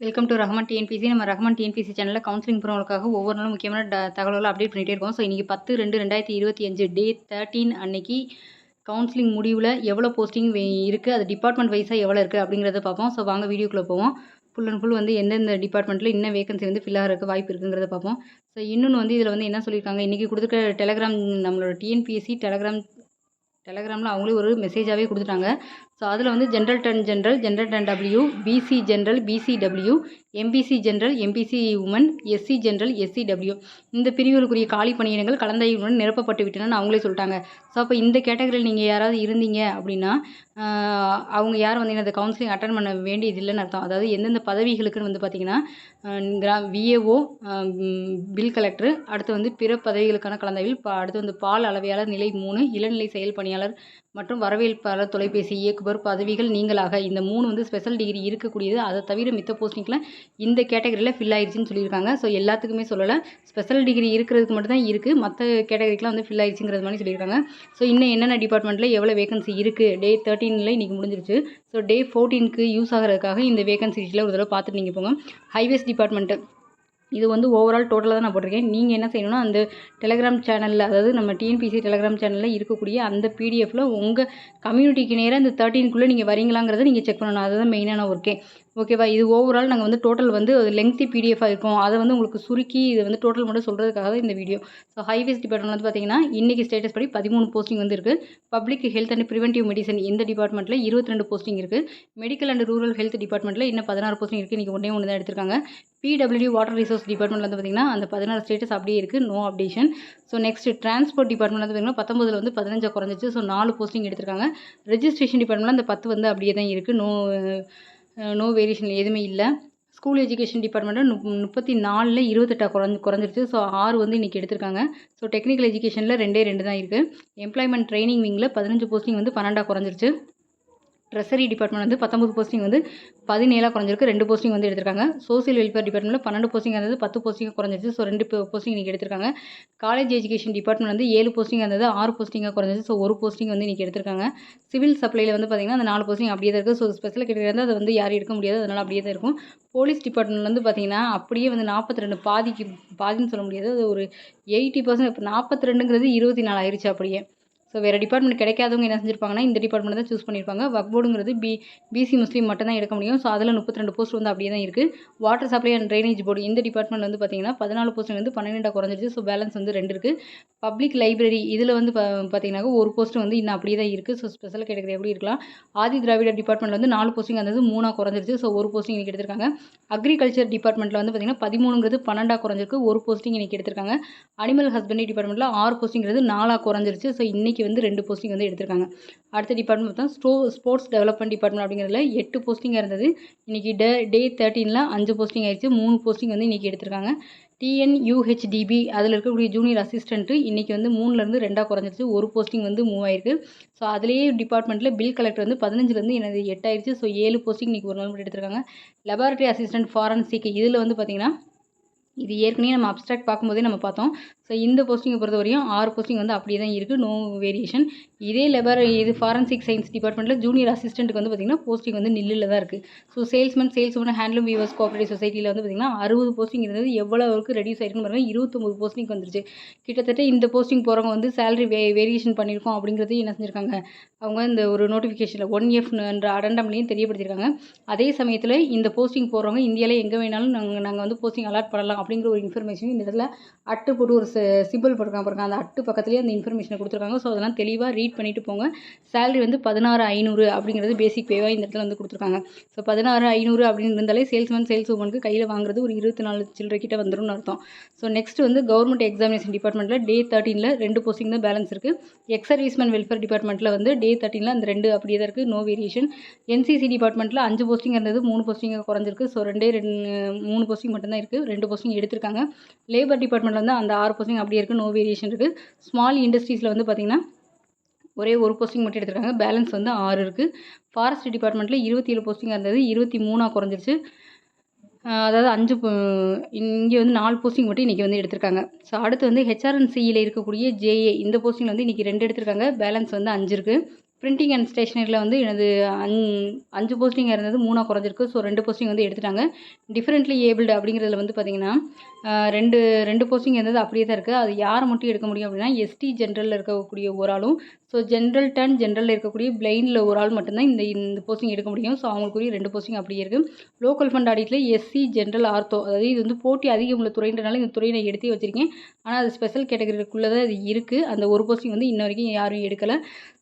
Welcome to Rahman TNPSC நம்ம Rahman TNPSC சேனலில் counselling போகிறவங்களுக்காக ஒவ்வொரு நாளும் முக்கியமான ட தகவல்களை அப்டேட் பண்ணிகிட்டே இருக்கோம். ஸோ இன்றைக்கி பத்து ரெண்டு ரெண்டாயிரத்தி இருபத்தி அஞ்சு டே தேர்ட்டீன் அன்னைக்கு கவுன்சிலிங் முடிவில் எவ்வளோ போஸ்டிங் இருக்குது அது டிபார்ட்மெண்ட் வைஸாக எவ்வளோ இருக்குது அப்படிங்கிறத பார்ப்போம். ஸோ வாங்க வீடியோக்குள்ளே போவோம். ஃபுல் அண்ட் ஃபுல் வந்து எந்தெந்த டிபார்ட்மெண்ட்டில் இன்னும் வேகன்சி வந்து ஃபில் ஆகிறதுக்கு வாய்ப்பு இருக்குங்கிறத பார்ப்போம். ஸோ இன்னொன்று வந்து இதில் வந்து என்ன சொல்லியிருக்காங்க இன்றைக்கி கொடுத்துருக்க டெலகிராம் நம்மளோட டிஎன்பிஎஸ்சி டெலகிராம் டெலகிராமில் அவங்களே ஒரு மெசேஜாகவே கொடுத்துட்டாங்க. ஸோ அதில் வந்து general turn general general turn W BC general BC W MBC general MBC woman SC general SC W இந்த பிரிவுகளுக்குரிய காலி பணியிடங்கள் கலந்தாய்வுடன் நிரப்பப்பட்டு விட்டனன்னு அவங்களே சொல்லிட்டாங்க. ஸோ அப்போ இந்த கேட்டகரியில் நீங்கள் யாராவது இருந்தீங்க அப்படின்னா அவங்க யார் வந்து இந்த கவுன்சிலிங் அட்டன் பண்ண வேண்டியதில்லைன்னு அர்த்தம். அதாவது எந்தெந்த பதவிகளுக்குன்னு வந்து பார்த்தீங்கன்னா கிரா விஏஓ பில் கலெக்டர் அடுத்து வந்து பிற பதவிகளுக்கான கலந்தாய்வில் அடுத்து வந்து பால் அளவையாளர் நிலை மூணு இளநிலை செயல் பணியாளர் மற்றும் வரவேற்பாளர் தொலைபேசி இயக்குபவர் பதவிகள் நீங்களாக. இந்த மூணு வந்து ஸ்பெஷல் டிகிரி இருக்கக்கூடியது. அதை தவிர மித்த போஸ்டிங்கில் இந்த கேட்டகரியில் ஃபில் ஆயிடுச்சுன்னு சொல்லியிருக்காங்க. ஸோ எல்லாத்துக்குமே சொல்லலை. ஸ்பெஷல் டிகிரி இருக்கிறதுக்கு மட்டும்தான் இருக்குது மற்ற கேட்டகரிக்கெலாம் வந்து ஃபில் ஆயிடுச்சுங்கிறது மாதிரி சொல்லியிருக்காங்க. ஸோ இன்னும் என்னென்ன டிபார்ட்மெண்ட்டில் எவ்வளோ வேகன்சி இருக்குது டே தேர்ட்டீனில் இன்றைக்கி முடிஞ்சிருச்சு. ஸோ டே ஃபோர்டீனுக்கு யூஸ் ஆகிறதுக்காக இந்த வேகன்சி ஒரு தடவை பார்த்துட்டு நீங்கள் போங்க. ஹைவேஸ் டிபார்ட்மெண்ட்டு இது வந்து ஓவரால் டோட்டலாக தான் நான் போட்டிருக்கேன். நீங்கள் என்ன செய்யணும்னா அந்த டெலகிராம் சேனலில் அதாவது நம்ம டிஎன்பிசி டெலகிராம் சேனலில் இருக்கக்கூடிய அந்த பிடிஎஃப்பில் உங்கள் கம்யூனிட்டிக்கு நேராக இந்த தேர்ட்டீனுக்குள்ளே நீங்கள் வரீங்களாங்கிறத நீங்கள் செக் பண்ணணும். அதுதான் மெயினான ஒர்க்கே ஓகேவா? இது ஓவரால் நாங்கள் வந்து டோட்டல் வந்து லெங்க்தி பிடிஎஃபாக இருக்கும். அதை வந்து உங்களுக்கு சுருக்கி இது வந்து டோட்டல் மட்டும் சொல்கிறதுக்காக தான் இந்த வீடியோ ஸோ ஹைவேஸ் டிபார்ட்மெண்ட் வந்து பார்த்தீங்கன்னா இன்றைக்கி ஸ்டேட்டஸ் படி பதிமூணு போஸ்டிங் வந்து இருக்குது public health and preventive medicine இந்த டிபார்ட்மெண்ட்டில் இருபத்தி ரெண்டு போஸ்டிங் இருக்குது மெடிக்கல் அண்ட் ரூரல் ஹெல்த் டிபார்ட்மெண்ட்டில் இன்னும் பதினாறு போஸ்டிங் இருக்குது இன்றைக்கி ஒன்றே ஒன்று தான் எடுத்திருக்காங்க. பிடபிள்யூ வாட்டர் ரிசோர்ஸ் டிபார்ட்மெண்ட் வந்து பார்த்திங்கன்னா அந்த பதினாறு ஸ்டேட்டஸ் அப்படியே இருக்குது no updation so next transport department வந்து பார்த்திங்கன்னா பத்தொம்பதில் வந்து பதினஞ்சா குறைஞ்சிச்சு. ஸோ நாலு போஸ்டிங் எடுத்திருக்காங்க. ரெஜிஸ்ட்ரேஷன் டிபார்ட்மெண்ட்டில் அந்த பத்து வந்து அப்படியே தான் இருக்குது நோ நோ வேரியேஷன் எதுவுமே இல்லை. ஸ்கூல் எஜுகேஷன் டிபார்ட்மெண்ட்டில் முப் முப்பத்தி நாலில் இருபத்தெட்டா குறைஞ்சி குறைஞ்சிருச்சு. ஸோ ஆறு வந்து இன்றைக்கி எடுத்திருக்காங்க. ஸோ டெக்னிக்கல் எஜுகேஷனில் ரெண்டே ரெண்டு தான் இருக்குது எம்ப்ளாய்மெண்ட் ட்ரைனிங் விங்கில் பதினஞ்சு போஸ்டிங் வந்து பன்னெண்டா குறைஞ்சிருச்சு. ட்ரெஸரி டிபார்ட்மெண்ட் வந்து பத்தொம்பது போஸ்டிங் வந்து பதினேழாக குறைஞ்சிருக்கு. ரெண்டு போஸ்டிங் வந்து எடுத்திருக்காங்க. சோசியல் வெல்ஃபேர் டிபார்ட்மெண்ட்டில் பன்னெண்டு போஸ்டிங் இருந்தது பத்து போஸ்டிங் குறைஞ்சிருச்சு. ஸோ ரெண்டு போஸ்டிங் இன்றைக்கி எடுத்திருக்காங்க. காலேஜ் எஜுகேஷன் டிபார்ட்மெண்ட் வந்து ஏழு போஸ்டிங் இருந்தது ஆறு போஸ்டிங்காக குறைஞ்சிச்சு ஸோ ஒரு போஸ்டிங் வந்து இன்றைக்கி எடுத்திருக்காங்க. சிவில் சப்ளைல வந்து பார்த்திங்கன்னா அந்த நாலு போஸ்டிங் அப்படியே தான் இருக்குது ஸோ ஸ்பெஷல் கேட்டகரி அது அதை வந்து யாரும் எடுக்க முடியாது. அதனால் அப்படியே தான் இருக்கும். போலீஸ் டிபார்ட்மெண்ட் வந்து பார்த்திங்கன்னா அப்படியே வந்து நாற்பத்தி ரெண்டு பாதிக்கு பாதின்னு சொல்ல முடியாது. அது ஒரு எயிட்டி பர்சன்ட் இப்போ நாற்பத்தி ரெண்டுங்கிறது இருபத்தி நாலு ஆயிடுச்சு அப்படியே. ஸோ வேறு டிபார்ட்மெண்ட் கிடைக்காதவங்க என்ன செஞ்சிருப்பாங்கன்னா இந்த டிபார்ட்மெண்ட் தான் சூஸ் பண்ணியிருப்பாங்க வக் போர்டுங்கிறது பி பிசி முஸ்லீம் மட்டும் தான் எடுக்க முடியும். ஸோ அதில் முப்பத்தி ரெண்டு போஸ்ட் வந்து அப்படியே தான் இருக்குது water supply and drainage board இந்த டிபார்ட்மெண்ட் வந்து பார்த்தீங்கன்னா பதினாலு போஸ்ட் வந்து பன்னெண்டாக குறைஞ்சிருச்சு. ஸோ பேலன்ஸ் வந்து ரெண்டு இருக்குது பப்ளிக் லைப்ரரி இதில் வந்து பா பார்த்தீங்கன்னா ஒரு போஸ்ட் வந்து இன்னும் அப்படியே தான் இருக்குது ஸோ ஸ்பெஷல் கேட்டகரி எப்படி இருக்கலாம். ஆதி திராவிட டிபார்ட்மெண்ட் வந்து நாலு போஸ்டிங் அந்த மூணாக குறைஞ்சிருச்சு. ஸோ ஒரு போஸ்டிங் இன்றைக்கி எடுத்திருக்காங்க. அக்ரிகல்ச்சர் டிபார்ட்மெண்ட்டில் வந்து பார்த்தீங்கன்னா பதிமூணுங்கிறது பன்னெண்டாக குறைஞ்சிருக்கு. ஒரு போஸ்டிங் இன்றைக்கி எடுத்திருக்காங்க. அனிமல் ஹஸ்பண்டரி டிபார்ட்மெண்ட்டில் ஆறு போஸ்டிங்கிறது நாலாக குறைஞ்சிருச்சு. ஸோ இன்றைக்கி வந்து ரெண்டு போஸ்டிங் வந்து எடுத்திருக்காங்க. அடுத்த டிபார்ட்மெண்ட் பார்த்தா ஸ்டோ ஸ்போர்ட்ஸ் டெவலப்மெண்ட் டிபார்ட்மெண்ட் அப்படிங்கிறதுல எட்டு போஸ்டிங்காக இருந்தது. இன்றைக்கி டே டே தேர்ட்டீனில் அஞ்சு போஸ்டிங் ஆயிடுச்சு. மூணு போஸ்டிங் வந்து இன்றைக்கி எடுத்திருக்காங்க. டிஎன்யூஹெச்டிபி அதில் இருக்கக்கூடிய ஜூனியர் அசிஸ்டண்ட்டு இன்றைக்கி வந்து மூணுலேருந்து ரெண்டாக குறைஞ்சிருச்சு. ஒரு போஸ்டிங் வந்து மூவ் ஆயிருக்கு. ஸோ அதுலேயே டிபார்ட்மெண்ட்டில் பில் கலெக்டர் வந்து பதினஞ்சுலேருந்து எனது எட்டாயிருச்சு ஸோ ஏழு போஸ்டிங் இன்றைக்கி ஒரு நாள் மட்டும் எடுத்திருக்காங்க. லெபார்ட்டரி அசிஸ்டன்ட் ஃபாரன்சிக் இதில் வந்து பார்த்திங்கன்னா இது ஏற்கனவே நம்ம அப்ட்ராக்ட் பார்க்கும்போதே நம்ம பார்த்தோம். ஸோ இந்த போஸ்டிங்கை பொறுத்த வரையும் ஆறு போஸ்டிங் வந்து அப்படியே தான் இருக்குது நோ வேரியேஷன் இதே லெபர் இது ஃபாரன்சிக் சயின்ஸ் டிபார்ட்மெண்ட்டில் ஜூனியர் அசிஸ்டண்ட்டுக்கு வந்து பார்த்திங்கன்னா போஸ்டிங் வந்து நில்லில் தான் இருக்குது so salesman sales woman handloom weavers cooperative சொசைட்டியில் வந்து பார்த்திங்கன்னா அறுபது போஸ்டிங் இருந்தது எவ்வளோ அளவுக்கு ரெடியூஸ் ஆயிருக்குன்னு பாருங்கள் இருபத்தொம்பது போஸ்டிங் வந்துருச்சு. கிட்டத்தட்ட இந்த போஸ்டிங் போகிறவங்க வந்து சேலரி வே வேரியேஷன் பண்ணியிருக்கோம் அப்படிங்கிறது என்ன செஞ்சுருக்காங்க? அவங்க இந்த ஒரு நோட்டிஃபிகேஷனில் ஒன் எஃப்ன்ற அடண்டம்லையும் தெரியப்படுத்தியிருக்காங்க. அதே சமயத்தில் இந்த போஸ்டிங் போகிறவங்க இந்தியாவில் எங்கே வேணாலும் நாங்கள் நாங்கள் வந்து போஸ்டிங் அலாட் பண்ணலாம் அப்படிங்கிற ஒரு இன்ஃபர்மேஷன் இந்த இடத்துல அட்டு போட்டு ஒரு சிம்பிள் போட்டிருக்காங்க பாருங்க. அந்த அட்டு பக்கத்துலேயே அந்த இன்ஃபர்மேஷனை கொடுத்துருக்காங்க. ஸோ அதெல்லாம் தெளிவாக ரீட் பண்ணிட்டு போங்க. சேலரி வந்து பதினாறு ஐநூறு அப்படிங்கிறது பேசிக் பேவாக இந்த இடத்துல வந்து கொடுத்துருக்காங்க. ஸோ பதினாறு ஐநூறு அப்படின்னு இருந்தாலே சேல்ஸ்மேன் சேல்ஸ் உமனுக்கு கையில் வாங்குறது ஒரு இருபத்தி நாலு சில்லறை கிட்ட வந்துரும்னு அர்த்தம். ஸோ நெக்ஸ்ட் வந்து கவர்மெண்ட் எக்ஸாமினேஷன் டிபார்ட்மெண்ட்டில் டே தேர்ட்டீனில் ரெண்டு போஸ்டிங் தான் பேலன்ஸ் இருக்குது எக்ஸ் சர்வீஸ்மேன் வெல்ஃபேர் டிபார்ட்மெண்ட்டில் வந்து டே தேர்ட்டீனில் அந்த ரெண்டு அப்படியே தான் இருக்குது நோ வேரியேஷன் என்சிசி டிபார்ட்மெண்ட்டில் அஞ்சு போஸ்டிங் இருந்தது மூணு போஸ்டிங் குறைஞ்சிருக்கு. ஸோ ரெண்டே ரெண்டு மூணு போஸ்டிங் மட்டும்தான் இருக்குது ரெண்டு போஸ்டிங் எடுத்திருக்காங்க. லேபர் டிபார்ட்மெண்ட்டில் வந்து அந்த ஆறு போஸ்டிங் அப்படியே இருக்குது நோ வேரியேஷன் இருக்குது ஸ்மால் இண்டஸ்ட்ரீஸில் வந்து பார்த்திங்கன்னா ஒரே ஒரு போஸ்டிங் மட்டும் எடுத்துருக்காங்க. பேலன்ஸ் வந்து ஆறு இருக்குது ஃபாரஸ்ட் டிபார்ட்மெண்ட்டில் இருபத்தி ஏழு போஸ்டிங்காக இருந்தது. இருபத்தி மூணாக குறைஞ்சிருச்சு அதாவது அஞ்சு இங்கே வந்து நாலு போஸ்டிங் மட்டும் இன்றைக்கி வந்து எடுத்திருக்காங்க. ஸோ அடுத்து வந்து ஹெச்ஆர்என்சியில் இருக்கக்கூடிய ஜேஏ இந்த போஸ்டிங் வந்து இன்றைக்கி ரெண்டு எடுத்திருக்காங்க. பேலன்ஸ் வந்து அஞ்சு இருக்குது பிரிண்டிங் அண்ட் ஸ்டேஷ்னரியில் வந்து எனது அஞ் அஞ்சு போஸ்டிங் இருந்தது மூணாக குறைஞ்சிருக்கு. ஸோ ரெண்டு போஸ்டிங் வந்து எடுத்துட்டாங்க. டிஃப்ரெண்ட்லி ஏபிள்டு அப்படிங்கிறதுல வந்து பார்த்திங்கன்னா ரெண்டு ரெண்டு போஸ்டிங் இருந்தது அப்படியே தான் இருக்குது அது யாரை மட்டும் எடுக்க முடியும் அப்படின்னா எஸ்டி ஜென்ரலில் இருக்கக்கூடிய ஒரு ஆளும் ஸோ ஜென்ரல் டர்ன் ஜென்ரலில் இருக்கக்கூடிய பிளைண்டில் ஒரு ஆள் மட்டும்தான் இந்த இந்த போஸ்டிங் எடுக்க முடியும். ஸோ அவங்களுக்குரிய ரெண்டு போஸ்டிங் அப்படியே இருக்குது லோக்கல் ஃபண்ட் ஆடிட்டில் எஸ்சி ஜென்ரல் ஆர்த்தோ அதாவது இது வந்து போட்டி அதிகம் உள்ள துறைன்றனால இந்த துறையை நான் எடுத்தே வச்சுருக்கேன். ஆனால் அது ஸ்பெஷல் கேட்டகரிக்குள்ளே தான் இது இருக்குது அந்த ஒரு போஸ்டிங் வந்து இன்ன வரைக்கும் யாரும் எடுக்கலை.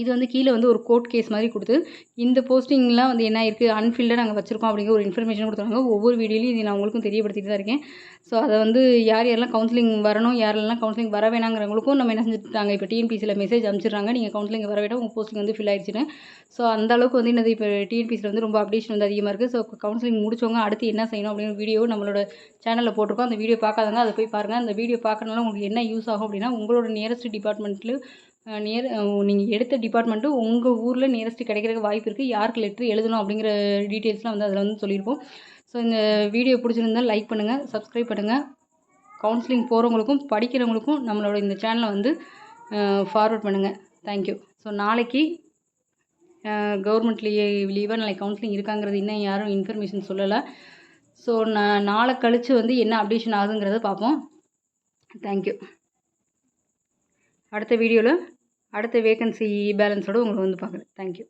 இது வந்து கீழே வந்து ஒரு கோர்ட் கேஸ் மாதிரி கொடுத்து இந்த போஸ்டிங்லாம் வந்து என்ன இருக்குது அன்ஃபில்டாக நாங்கள் வச்சுருக்கோம் அப்படிங்கிற ஒரு இன்ஃபர்மேஷன் கொடுத்துருவாங்க ஒவ்வொரு வீடியோலையும் இது நான் உங்களுக்கும் தெரியப்படுத்திட்டு தான் இருக்கேன். ஸோ அதை வந்து யார் யாரெல்லாம் கவுன்சிலிங் வரணும் யாரெல்லாம் கவுன்சிலிங் வர வேணாங்கிறவங்களுக்கும் நம்ம என்ன செஞ்சுட்டாங்க? இப்போ டிஎன்பிசியில் மெசேஜ் அனுப்பிச்சிடுறாங்க. நீங்கள் கவுன்சிலிங் வர வேண்டாம் உங்கள் போஸ்டிங் வந்து ஃபில் ஆயிடுச்சுன்னு. ஸோ அந்த அளவுக்கு வந்து என்னது இப்போ டிஎன்பிசியில் வந்து ரொம்ப அப்டேஷன் வந்து அதிகமாக இருக்குது ஸோ கவுன்சிலிங் முடிச்சவங்க அடுத்து என்ன செய்யணும் அப்படிங்கிற வீடியோ நம்மளோட சேனலில் போட்டிருக்கோம். அந்த வீடியோ பார்க்காதவங்க அதை போய் பாருங்கள் அந்த வீடியோ பார்க்கறனால உங்களுக்கு என்ன யூஸ் ஆகும் அப்படின்னா உங்களோட நியரஸ்ட் டிபார்ட்மெண்ட்டில் நியர் நீங்கள் எடுத்த டிபார்ட்மெண்ட்டு உங்கள் ஊரில் நியரஸ்ட் கிடைக்கிறதுக்கு வாய்ப்பு இருக்குது யாருக்கு லெட்ரு எழுதணும் அப்படிங்கிற டீட்டெயில்ஸ்லாம் வந்து அதில் வந்து சொல்லியிருப்போம். ஸோ இந்த வீடியோ பிடிச்சிருந்தா லைக் பண்ணுங்கள் சப்ஸ்கிரைப் பண்ணுங்கள் கவுன்சிலிங் போகிறவங்களுக்கும் படிக்கிறவங்களுக்கும் நம்மளோட இந்த சேனலை வந்து ஃபார்வர்ட் பண்ணுங்கள் தேங்க்யூ ஸோ நாளைக்கு கவர்மெண்ட் லீவாக நாளைக்கு கவுன்சிலிங் இருக்காங்கிறது இன்னும் யாரும் இன்ஃபர்மேஷன் சொல்லலை. ஸோ நான் நாளை கழித்து வந்து என்ன அப்டேஷன் ஆகுங்கிறத பார்ப்போம். தேங்க்யூ அடுத்த வீடியோவில் அடுத்த வேகன்சி பேலன்ஸோடு உங்களை வந்து பார்க்குறேன். தேங்க்யூ